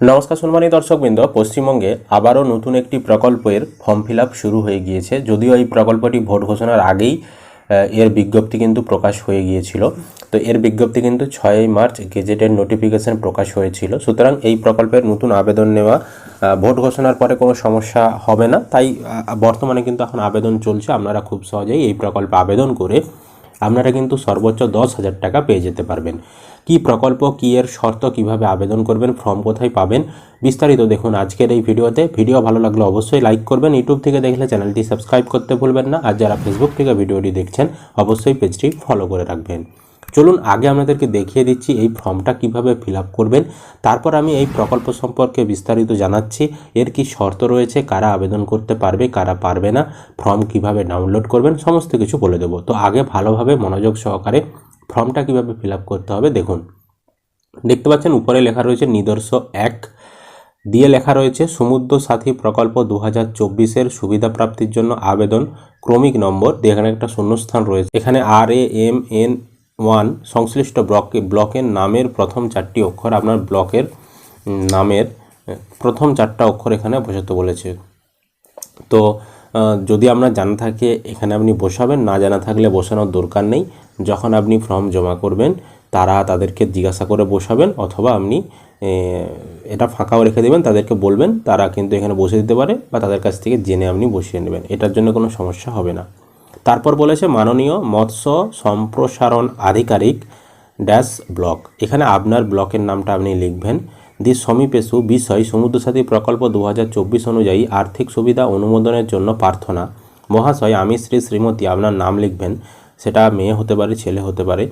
নমস্কার সম্মানিত দর্শকবৃন্দ, পশ্চিমবঙ্গে আবারও নতুন একটি প্রকল্পের ফর্ম ফিল শুরু হয়ে গিয়েছে। যদিও এই প্রকল্পটি ভোট ঘোষণার আগেই এর বিজ্ঞপ্তি কিন্তু প্রকাশ হয়ে গিয়েছিল। তো এর বিজ্ঞপ্তি কিন্তু ছয়ই মার্চ গেজেটের নোটিফিকেশন প্রকাশ হয়েছিল। সুতরাং এই প্রকল্পের নতুন আবেদন নেওয়া ভোট ঘোষণার পরে কোনো সমস্যা হবে না। তাই বর্তমানে কিন্তু এখন আবেদন চলছে। আপনারা খুব সহজেই এই প্রকল্পে আবেদন করে আপনারা কিন্তু সর্বোচ্চ দশ হাজার টাকা পেয়ে যেতে পারবেন। কি প্রকল্প, কি এর শর্ত, কীভাবে আবেদন করবেন ফর্ম কোথায় পাবেন, বিস্তারিত দেখুন আজকের এই ভিডিওতে। ভিডিও ভালো লাগলে অবশ্যই লাইক করবেন। ইউটিউব থেকে দেখলে চ্যানেলটি সাবস্ক্রাইব করতে ভুলবেন না। আর যারা ফেসবুক থেকে ভিডিওটি দেখছেন, অবশ্যই পেজটি ফলো করে রাখবেন। চলুন আগে আপনাদেরকে দেখিয়ে দিচ্ছি এই ফর্মটা কীভাবে ফিল করবেন। তারপর আমি এই প্রকল্প সম্পর্কে বিস্তারিত জানাচ্ছি। এর কি শর্ত রয়েছে, কারা আবেদন করতে পারবে, কারা পারবে না ফর্ম কীভাবে ডাউনলোড করবেন, সমস্ত কিছু বলে দেবো। তো আগে ভালোভাবে মনোযোগ সহকারে ফর্মটা কীভাবে ফিল করতে হবে, দেখুন। দেখতে পাচ্ছেন, উপরে লেখা রয়েছে নিদর্শ এক, দিয়ে লেখা রয়েছে, সমুদ্র সাথী প্রকল্প দু হাজার চব্বিশের সুবিধা প্রাপ্তির জন্য আবেদন, ক্রমিক নম্বর এখানে একটা শূন্যস্থান রয়েছে। এখানে আর এ এম এন ওয়ান সংশ্লিষ্ট ব্লকে, ব্লকের নামের প্রথম চারটি অক্ষর, আপনার ব্লকের নামের, প্রথম চারটা অক্ষর এখানে বসাতে বলেছে। তো যদি আপনার জানা থাকে এখানে আপনি বসাবেন, না জানা থাকলে বসানোর দরকার নেই। যখন আপনি ফর্ম জমা করবেন, তারা তাদেরকে জিজ্ঞাসা করে বসাবেন অথবা আপনি এটা ফাঁকাও রেখে দেবেন, তাদেরকে বলবেন, তারা কিন্তু এখানে বসে দিতে পারে বা তাদের কাছ থেকে জেনে আপনি বসিয়ে নেবেন। এটার জন্য কোনো সমস্যা হবে না। তারপর বলেছে, মাননীয় মৎস্য সম্প্রসারণ আধিকারিক ড্যাশ ব্লক। এখানে আপনার ব্লকের নামটা আপনি লিখবেন। দি সমীপেশু বিষয় সমুদ্রসাথী প্রকল্প দু হাজার চব্বিশ অনুযায়ী আর্থিক সুবিধা অনুমোদনের জন্য প্রার্থনা। মহাশয় আমি শ্রী শ্রীমতী, আপনার নাম লিখবেন। সেটা মেয়ে হতে পারে, ছেলে হতে পারে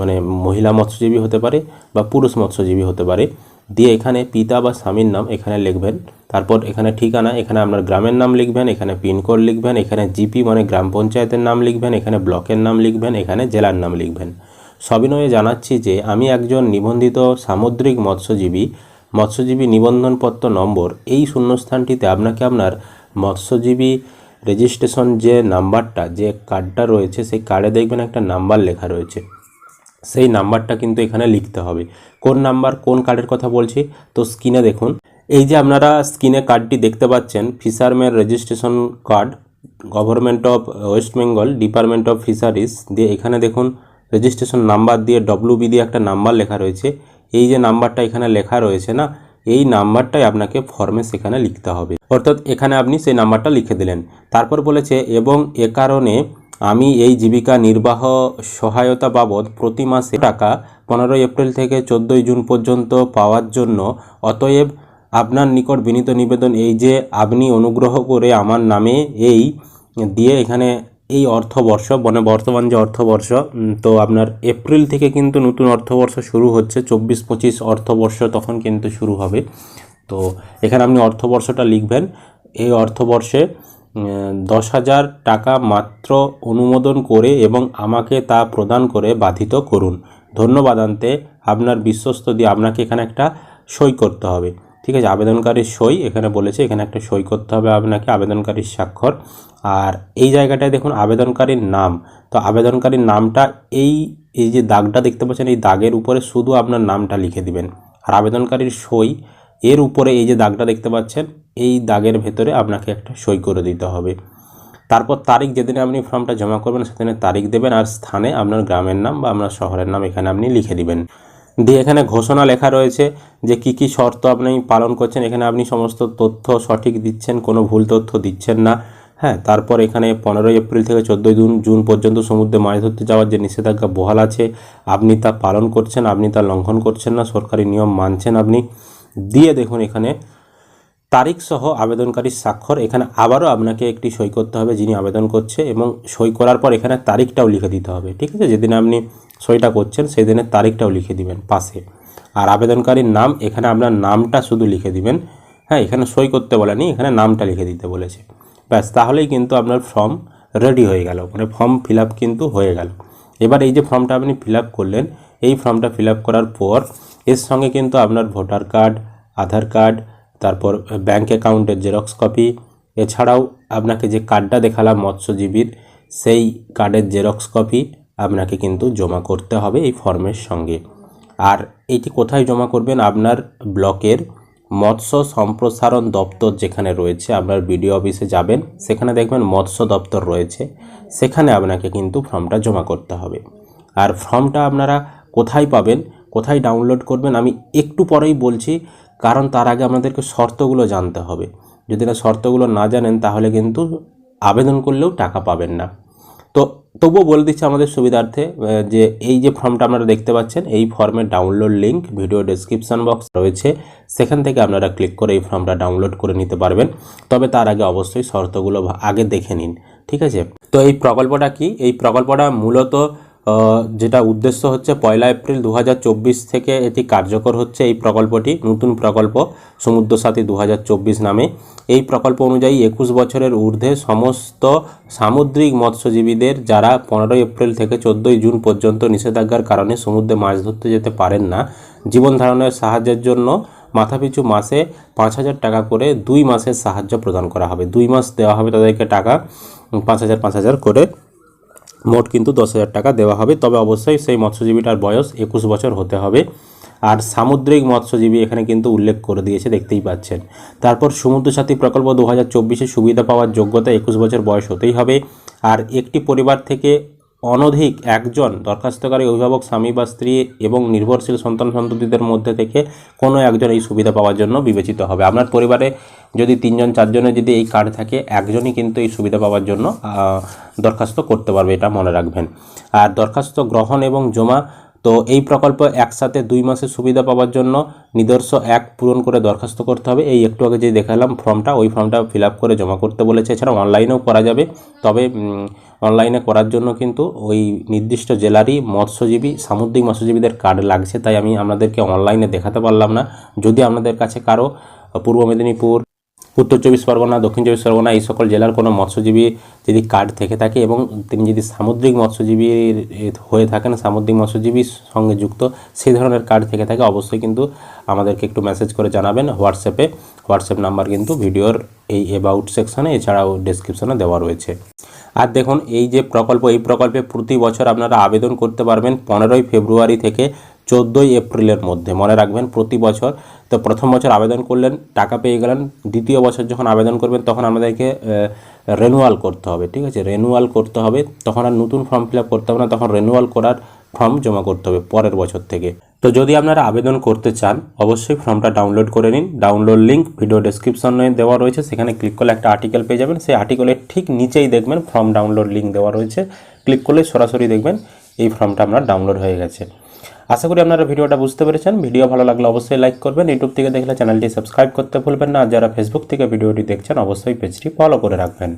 মানে মহিলা মৎস্যজীবী হতে পারে বা পুরুষ মৎস্যজীবী হতে পারে। দিয়ে এখানে পিতা বা স্বামীর নাম এখানে লিখবেন। তারপর এখানে ঠিকানা, এখানে আপনার গ্রামের নাম লিখবেন, এখানে পিনকোড লিখবেন, এখানে জিপি মানে গ্রাম পঞ্চায়েতের নাম লিখবেন, এখানে ব্লকের নাম লিখবেন, এখানে জেলার নাম লিখবেন। সবিনয়ে জানাচ্ছি যে, আমি একজন নিবন্ধিত সামুদ্রিক মৎস্যজীবী। মৎস্যজীবী নিবন্ধনপত্র নম্বর এই শূন্যস্থানটিতে আপনাকে আপনার মৎস্যজীবী রেজিস্ট্রেশন যে নাম্বারটা, যে কার্ডটা রয়েছে, সেই কার্ডে দেখবেন একটা নাম্বার লেখা রয়েছে। সেই নাম্বারটা কিন্তু এখানে লিখতে হবে। কোন নাম্বার, কোন কার্ডের কথা বলছি, তো স্ক্রিনে দেখুন। এই যে আপনারা স্ক্রিনে কার্ডটি দেখতে পাচ্ছেন, fisherman registration card, government of West Bengal, department of fisheries, দিয়ে এখানে দেখুন রেজিস্ট্রেশন নাম্বার দিয়ে ডব্লিউবি দিয়ে একটা নাম্বার লেখা রয়েছে। এই যে নাম্বারটা এখানে লেখা রয়েছে না, এই নাম্বারটাই আপনাকে ফর্মে সেখানে লিখতে হবে। অর্থাৎ এখানে আপনি সেই নাম্বারটা লিখে দিলেন। তারপর বলেছে, এবং এ কারণে আমি এই জীবিকা নির্বাহ সহায়তা বাবদ প্রতি মাসে টাকা পনেরোই এপ্রিল থেকে চোদ্দোই জুন পর্যন্ত পাওয়ার জন্য, অতএব আপনার নিকট বিনীত নিবেদন এই যে, আপনি অনুগ্রহ করে আমার নামে এই দিয়ে এখানে এই অর্থবর্ষ মানে বর্তমান যে অর্থবর্ষ তো আপনার এপ্রিল থেকে কিন্তু নতুন অর্থবর্ষ শুরু হচ্ছে। চব্বিশ পঁচিশ অর্থবর্ষ তখন কিন্তু শুরু হবে। তো এখানে আপনি অর্থবর্ষটা লিখবেন। এই অর্থবর্ষে দশ হাজার টাকা মাত্র অনুমোদন করে এবং আমাকে তা প্রদান করে বাধিত করুন। ধন্যবাদ ধন্যবাদান্তে, আপনার বিশ্বস্ত দিয়ে আপনাকে এখানে একটা সই করতে হবে। ঠিক আছে আবেদনকারীর সই, এখানে বলেছে, এখানে একটা সই করতে হবে আপনাকে আবেদনকারীর স্বাক্ষর। আর এই জায়গাটায় দেখুন, আবেদনকারীর নাম। তো আবেদনকারীর নামটা, এই এই যে দাগটা দেখতে পাচ্ছেন, এই দাগের উপরে শুধু আপনার নামটা লিখে দিবেন। আর আবেদনকারীর সই, এর উপরে এই যে দাগটা দেখতে পাচ্ছেন, এই দাগের ভেতরে আপনাকে একটা সই করে দিতে হবে। তারপর তারিখ, যেদিনে আপনি ফর্মটা জমা করবেন সেদিনে তারিখ দেবেন, আর স্থানে আপনার গ্রামের নাম বা আপনার শহরের নাম এখানে আপনি লিখে দিবেন। দিয়ে এখানে ঘোষণা লেখা রয়েছে যে কি কি শর্ত আপনি পালন করছেন, এখানে আপনি সমস্ত তথ্য সঠিক দিচ্ছেন, কোনো ভুল তথ্য দিচ্ছেন না। হ্যাঁ তারপর এখানে পনেরোই এপ্রিল থেকে চোদ্দোই জুন জুন পর্যন্ত সমুদ্রে মাছ ধরতে যাওয়ার যে নিষেধাজ্ঞা বহাল আছে, আপনি তা পালন করছেন, আপনি তা লঙ্ঘন করছেন না, সরকারি নিয়ম মানছেন আপনি। দিয়ে দেখুন এখানে তারিখ সহ আবেদনকারীর স্বাক্ষর। এখানে আবারও আপনাকে একটি সই করতে হবে যিনি আবেদন করছে এবং সই করার পর এখানে তারিখটাও লিখে দিতে হবে, ঠিক আছে? যেদিন আপনি সইটা করছেন সেই দিনের তারিখটাও লিখে দিবেন পাশে। আর আবেদনকারীর নাম, এখানে আপনার নামটা শুধু লিখে দিবেন। হ্যাঁ এখানে সই করতে বলেনি, এখানে নামটা লিখে দিতে বলেছে। ব্যাস, তাহলেই কিন্তু আপনার ফর্ম রেডি হয়ে গেল মানে ফর্ম ফিল কিন্তু হয়ে গেল। এবার এই যে ফর্মটা আপনি ফিল করলেন, এই ফর্মটা ফিল করার পর, এর সঙ্গে কিন্তু আপনার ভোটার কার্ড, আধার কার্ড তারপর ব্যাংক অ্যাকাউন্টের জেরক্স কপি এছাড়াও আপনাকে যে কার্ডটা দেখালাম, মৎস্যজীবীর, সেই কার্ডের জেরক্স কপি আপনাকে কিন্তু জমা করতে হবে এই ফর্মের সঙ্গে। আর এটি কোথায় জমা করবেন? আপনার ব্লকের মৎস্য সম্প্রসারণ দপ্তর যেখানে রয়েছে, আপনার বিডিও অফিসে যাবেন, সেখানে দেখবেন মৎস্য দপ্তর রয়েছে। সেখানে আপনাকে কিন্তু ফর্মটা জমা করতে হবে। আর ফর্মটা আপনারা কোথায় পাবেন, কোথায় ডাউনলোড করবেন, আমি একটু পরেই বলছি কারণ তার আগে আপনাদেরকে শর্তগুলো জানতে হবে। যদি না শর্তগুলো না জানেন, তাহলে কিন্তু আবেদন করলেও টাকা পাবেন না। তো তবুও বলে দিচ্ছি আমাদের সুবিধার্থে যে এই যে ফর্মটা আপনারা দেখতে পাচ্ছেন, এই ফর্মের download link video description box রয়েছে। সেখান থেকে আপনারা ক্লিক করে এই ফর্মটা ডাউনলোড করে নিতে পারবেন। তবে তার আগে অবশ্যই শর্তগুলো আগে দেখে নিন, ঠিক আছে? তো এই প্রকল্পটা কি? এই প্রকল্পটা মূলত যেটা উদ্দেশ্য হচ্ছে পয়লা এপ্রিল দু হাজার চব্বিশ থেকে এটি কার্যকর হচ্ছে এই প্রকল্পটি, নতুন প্রকল্প সমুদ্র সাথী দু হাজার চব্বিশ নামে। এই প্রকল্প অনুযায়ী একুশ বছরের ঊর্ধ্বে সমস্ত সামুদ্রিক মৎস্যজীবীদের যারা পনেরোই এপ্রিল থেকে চোদ্দোই জুন পর্যন্ত নিষেধাজ্ঞার কারণে সমুদ্রে মাছ ধরতে যেতে পারেন না, জীবন ধারণের সাহায্যের জন্য মাথাপিছু মাসে পাঁচ হাজার টাকা করে দুই মাসের সাহায্য প্রদান করা হবে। দুই মাস দেওয়া হবে তাদেরকে টাকা, পাঁচ হাজার পাঁচ হাজার করে। মোট কিন্তু দশ হাজার টাকা দেওয়া হবে। তবে অবশ্যই সেই মৎস্যজীবীটার বয়স একুশ বছর হতে হবে। আর সামুদ্রিক মৎস্যজীবী এখানে কিন্তু উল্লেখ করে দিয়েছে, দেখতেই পাচ্ছেন। তারপর সমুদ্রসাথী প্রকল্প দু হাজার সুবিধা পাওয়ার যোগ্যতা একুশ বছর বয়স হতেই হবে। আর একটি পরিবার থেকে অনধিক একজন দরখাস্তকারী অভিভাবক, স্বামী বা স্ত্রী এবং নির্ভরশীল সন্তান সন্ততিদের মধ্যে থেকে কোনো একজন এই সুবিধা পাওয়ার জন্য বিবেচিত হবে। আপনার পরিবারে যদি তিনজন, চারজনের যদি এই কার্ড থাকে, একজনই কিন্তু এই সুবিধা পাওয়ার জন্য দরখাস্ত করতে পারবে, এটা মনে রাখবেন। আর দরখাস্ত গ্রহণ এবং জমা তো এই প্রকল্প একসাথে দুই মাসের সুবিধা পাওয়ার জন্য নিদর্শ এক পূরণ করে দরখাস্ত করতে হবে। এই একটু আগে যে দেখালাম ফর্মটা, ওই ফর্মটা ফিল করে জমা করতে বলেছে। এছাড়া অনলাইনেও করা যাবে। তবে অনলাইনে করার জন্য কিন্তু ওই নির্দিষ্ট জেলারই মৎস্যজীবী, সামুদ্রিক মৎস্যজীবীদের কার্ড লাগছে। তাই আমি আপনাদেরকে অনলাইনে দেখাতে পারলাম না। যদি আপনাদের কাছে কারও, পূর্ব মেদিনীপুর উত্তর চব্বিশ পরগনা, দক্ষিণ চব্বিশ পরগনা এই সকল জেলার কোনো মৎস্যজীবী যদি কার্ড থেকে থাকে এবং তিনি যদি সামুদ্রিক মৎস্যজীবীর হয়ে থাকেন, সামুদ্রিক মৎস্যজীবীর সঙ্গে যুক্ত, সেই ধরনের কার্ড থেকে থাকে, অবশ্যই কিন্তু আমাদেরকে একটু মেসেজ করে জানাবেন হোয়াটসঅ্যাপে হোয়াটসঅ্যাপ নাম্বার কিন্তু ভিডিওর এই অ্যাবাউট সেকশনে এছাড়াও ডেসক্রিপশনে দেওয়া রয়েছে। আর দেখুন, এই যে প্রকল্প, এই প্রকল্পে প্রতি বছর আপনারা আবেদন করতে পারবেন পনেরোই ফেব্রুয়ারি থেকে চোদ্দোই এপ্রিলের মধ্যে। মনে রাখবেন, প্রতি বছর তো প্রথম বছর আবেদন করলেন, টাকা পেয়ে গেলেন, দ্বিতীয় বছর যখন আবেদন করবেন, তখন আমাদেরকে রেনুয়াল করতে হবে, ঠিক আছে? রেনুয়াল করতে হবে, তখন আর নতুন ফর্ম ফিল করতে হবে না, তখন রেনুয়াল করার ফর্ম জমা করতে হবে পরের বছর থেকে। তো যদি আপনারা আবেদন করতে চান, অবশ্যই ফর্মটা ডাউনলোড করে নিন। ডাউনলোড লিঙ্ক ভিডিও ডেসক্রিপশনে দেওয়া রয়েছে, সেখানে ক্লিক করলে একটা আর্টিকেল পেয়ে যাবেন। সেই আর্টিকেলের ঠিক নিচেই দেখবেন ফর্ম ডাউনলোড লিঙ্ক দেওয়া রয়েছে। ক্লিক করলে সরাসরি দেখবেন, এই ফর্মটা আপনার ডাউনলোড হয়ে গেছে। আশা করি আপনারা ভিডিওটা বুঝতে পেরেছেন। ভিডিও ভালো লাগলে অবশ্যই লাইক করবেন। ইউটিউব থেকে দেখলে চ্যানেলটি সাবস্ক্রাইব করতে ভুলবেন না। আর যারা ফেসবুক থেকে ভিডিওটি দেখছেন, অবশ্যই পেজটি ফলো করে রাখবেন।